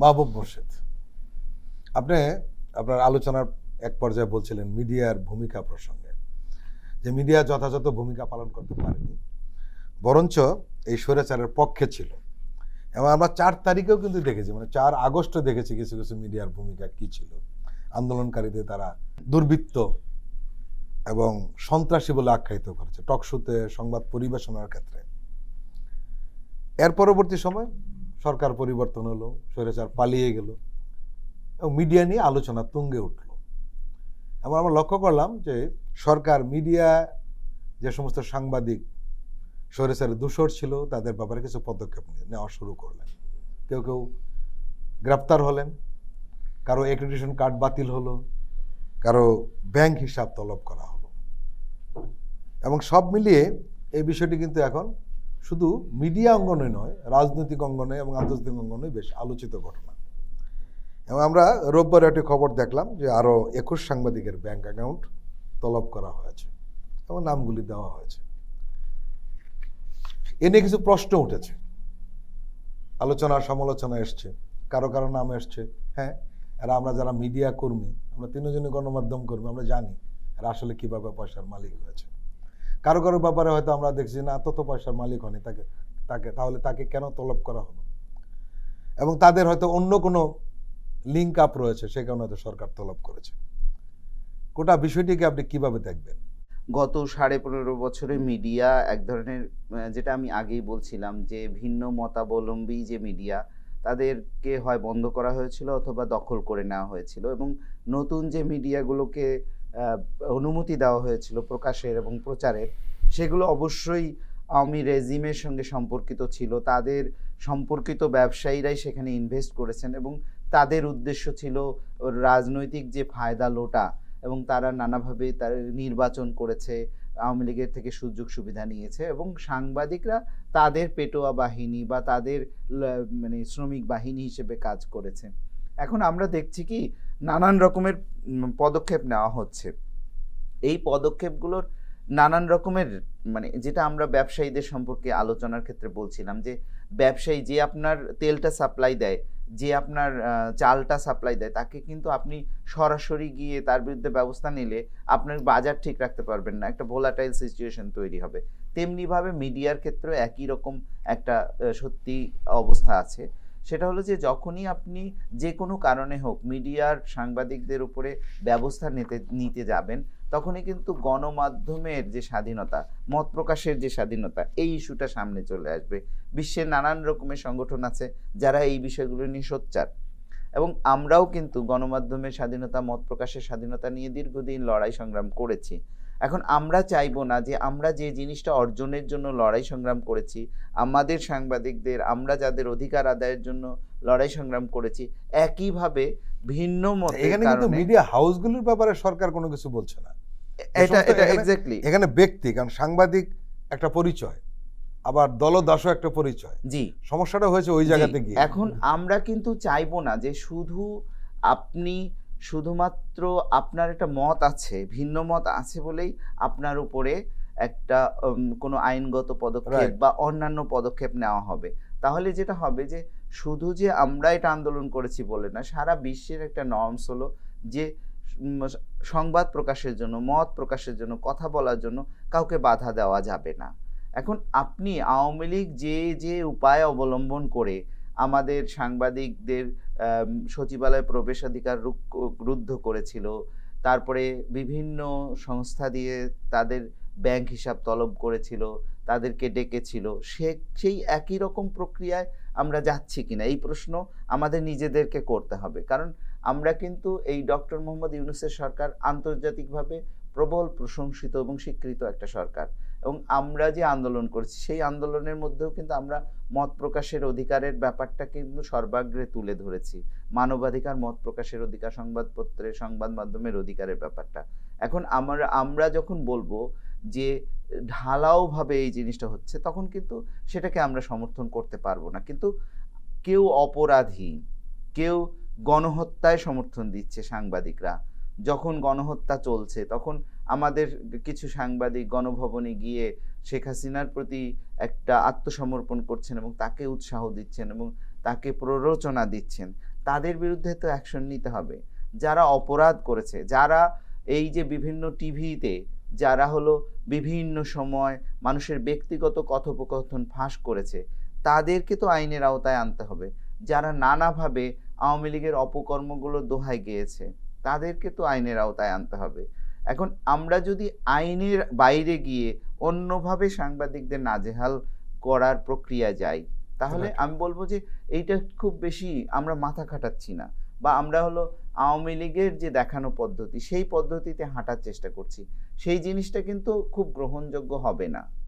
মাহবুব মোর্শেদ। আপনি আপনার আলোচনার এক পর্যায়ে বলছিলেন মিডিয়ার ভূমিকা প্রসঙ্গে, যে মিডিয়া যথাযথ ভূমিকা পালন করতে পারেনি। বরঞ্চ এই স্বৈরাচারের পক্ষে ছিল। এবং আমরা চার তারিখেও কিন্তু দেখেছি মানে চার আগস্টও দেখেছি কিছু কিছু মিডিয়ার ভূমিকা কি ছিল। আন্দোলনকারীদের তারা দুর্বৃত্ত এবং সন্ত্রাসী বলে আখ্যায়িত করেছে টকশোতে সংবাদ পরিবেশনার ক্ষেত্রে। এর পরবর্তী সময় সরকার পরিবর্তন হলো, স্বৈরাচার পালিয়ে গেল, এবং মিডিয়া নিয়ে আলোচনা তুঙ্গে উঠল। এবং আমরা লক্ষ্য করলাম যে সরকার মিডিয়া যে সমস্ত সাংবাদিক স্বৈরাচারের দূষর ছিল, তাদের ব্যাপারে কিছু পদক্ষেপ নেওয়া শুরু করলেন। কেউ কেউ গ্রেপ্তার হলেন, কারও অ্যাক্রেডিটেশন কার্ড বাতিল হলো, কারও ব্যাংক হিসাব তলব করা হলো। এবং সব মিলিয়ে এই বিষয়টি কিন্তু এখন শুধু মিডিয়া অঙ্গনে নয়, রাজনৈতিক অঙ্গনে এবং আন্তর্জাতিক অঙ্গনে বেশ আলোচিত ঘটনা। এবং আমরা রোববার একটি খবর দেখলাম যে আরও একুশ সাংবাদিকের ব্যাংক অ্যাকাউন্ট তলব করা হয়েছে এবং নামগুলি দেওয়া হয়েছে। এ নিয়ে কিছু প্রশ্ন উঠেছে। আলোচনা, সমালোচনা এসছে। কারও কারও নাম এসছে। হ্যাঁ আর আমরা যারা মিডিয়া কর্মী, আমরা তিনজনই গণমাধ্যম কর্মী, আমরা জানি এরা আসলে কীভাবে পয়সার মালিক হয়েছে। কারও কারও ব্যাপারে হয়তো আমরা দেখছি, না তত পয়সার মালিক হয়নি, তাকে তাকে, তাহলে তাকে কেন তলব করা হলো? এবং তাদের হয়তো অন্য কোনো লিঙ্ক আপ রয়েছে, সে কারণে হয়তো সরকার তলব করেছে। গোটা বিষয়টিকে আপনি কীভাবে দেখবেন? গত সাড়ে পনেরো বছরে মিডিয়া এক ধরনের যেটা আমি আগেই বলছিলাম যে ভিন্ন মতাবলম্বী যে মিডিয়া তাদেরকে হয় বন্ধ করা হয়েছিল অথবা দখল করে নেওয়া হয়েছিল এবং নতুন যে মিডিয়াগুলোকে অনুমতি দেওয়া হয়েছিল প্রকাশের এবং প্রচারের, সেগুলো অবশ্যই আওয়ামী রেজিমের সঙ্গে সম্পর্কিত ছিল। তাদের সম্পর্কিত ব্যবসায়ীরাই সেখানে ইনভেস্ট করেছেন এবং তাদের উদ্দেশ্য ছিল রাজনৈতিক যে ফায়দা লোটা এবং তারা নানাভাবে তার নির্বাচন করেছে, আওয়ামী লীগের থেকে সুযোগ সুবিধা নিয়েছে এবং সাংবাদিকরা তাদের পেটোয়া বাহিনী বা তাদের মানে শ্রমিক বাহিনী হিসেবে কাজ করেছে। এখন আমরা দেখছি কি নানান রকমের পদক্ষেপ নেওয়া হচ্ছে। এই পদক্ষেপগুলোর নানান রকমের মানে যেটা আমরা ব্যবসায়ীদের সম্পর্কে আলোচনার ক্ষেত্রে বলছিলাম যে, ব্যবসায়ী যে আপনার তেলটা সাপ্লাই দেয়, যে আপনার চালটা সাপ্লাই দেয়, তাকে কিন্তু আপনি সরাসরি গিয়ে তার বিরুদ্ধে ব্যবস্থা নিলে আপনার বাজার ঠিক রাখতে পারবেন না। একটা ভোলাটাইল সিচুয়েশন তৈরি হবে। তেমনিভাবে মিডিয়ার ক্ষেত্রেও একই রকম একটা সত্যি অবস্থা আছে। সেটা হলো যে যখনই আপনি যে কোনো কারণে হোক মিডিয়ার সাংবাদিকদের উপরে ব্যবস্থা নিতে নিতে যাবেন, তখনই কিন্তু গণমাধ্যমের যে স্বাধীনতা, মত প্রকাশের যে স্বাধীনতা, এই ইস্যুটা সামনে চলে আসবে। বিশ্বের নানান রকমের সংগঠন আছে যারা এই বিষয়গুলো নিয়ে সোচ্চার। এবং আমরাও কিন্তু গণমাধ্যমের স্বাধীনতা, মত প্রকাশের স্বাধীনতা নিয়ে দীর্ঘদিন লড়াই সংগ্রাম করেছি। এখন আমরা চাইব না যে আমরা যে জিনিসটা অর্জনের জন্য লড়াই সংগ্রাম করেছি আমাদের সাংবাদিকদের আমরা যাদের অধিকার আদায়ের জন্য লড়াই সংগ্রাম করেছি একইভাবে ভিন্ন মতের এখানে কিন্তু মিডিয়া হাউসগুলোর ব্যাপারে সরকার কোনো কিছু বলছে না। এটা এটা এক্স্যাক্টলি এখানে ব্যক্তি কারণ সাংবাদিক একটা পরিচয় আবার দলদাসও একটা পরিচয়। জি। সমস্যাটা হয়েছে ওই জায়গাতে গিয়ে। এখন আমরা কিন্তু চাইব না যে শুধু আপনি শুধুমাত্র আপনার একটা মত আছে ভিন্ন মত আছে বলেই আপনার উপরে একটা কোনো আইনগত পদক্ষেপ বা অন্যান্য পদক্ষেপ নেওয়া হবে। তাহলে যেটা হবে যে শুধু যে আমরা এটা আন্দোলন করেছি বলে না সারা বিশ্বের একটা নর্মস হলো যে সংবাদ প্রকাশের জন্য মত প্রকাশের জন্য কথা বলার জন্য কাউকে বাধা দেওয়া যাবে না। এখন আপনি আওয়ামী লীগ যে যে উপায় অবলম্বন করে আমাদের সাংবাদিকদের সচিবালয় প্রবেশাধিকার রুদ্ধ করেছিল। তারপরে বিভিন্ন সংস্থা দিয়ে তাদের ব্যাংক হিসাব তলব করেছিল, তাদেরকে ডেকেছিল। সে, সেই একই রকম প্রক্রিয়ায় আমরা যাচ্ছি কিনা, এই প্রশ্ন আমাদের নিজেদেরকে করতে হবে। কারণ আমরা কিন্তু এই ডক্টর মোহাম্মদ ইউনুসের সরকার আন্তর্জাতিকভাবে প্রবল, প্রশংসিত এবং স্বীকৃত একটা সরকার। এবং আমরা যে আন্দোলন করছি, সেই আন্দোলনের মধ্যেও কিন্তু আমরা মত প্রকাশের অধিকারের ব্যাপারটা কিন্তু সর্বাগ্রে তুলে ধরেছি। মানবাধিকার, মত প্রকাশের অধিকার, সংবাদপত্রের, সংবাদ মাধ্যমের অধিকারের ব্যাপারটা। এখন আমরা আমরা যখন বলব যে ঢালাওভাবে এই জিনিসটা হচ্ছে, তখন কিন্তু সেটাকে আমরা সমর্থন করতে পারব না। কিন্তু কেউ অপরাধী, কেউ গণহত্যায় সমর্থন দিচ্ছে সাংবাদিকরা। যখন গণহত্যা চলছে, তখন আমাদের কিছু সাংবাদিক গণভবনে গিয়ে শেখ হাসিনার প্রতি একটা আত্মসমর্পণ করছেন এবং তাকে উৎসাহ দিচ্ছেন এবং তাকে প্ররোচনা দিচ্ছেন, তাদের বিরুদ্ধে তো অ্যাকশন নিতে হবে। যারা অপরাধ করেছে, যারা এই যে বিভিন্ন টিভিতে, যারা হলো বিভিন্ন সময় মানুষের ব্যক্তিগত কথোপকথন ফাঁস করেছে, তাদেরকে তো আইনের আওতায় আনতে হবে। যারা নানাভাবে আওয়ামী লীগের অপকর্মগুলো দোহাই গিয়েছে, তাদেরকে তো আইনের আওতায় আনতে হবে। এখন আমরা যদি আইনের বাইরে গিয়ে অন্যভাবে সাংবাদিকদের নাজেহাল করার প্রক্রিয়া যাই তাহলে আমি বলব যে এইটা খুব বেশি আমরা মাথা খাটাচ্ছি না বা আমরা হলো আওয়ামী লীগের যে দেখানো পদ্ধতি সেই পদ্ধতিতে হাঁটার চেষ্টা করছি। সেই জিনিসটা কিন্তু খুব গ্রহণযোগ্য হবে না।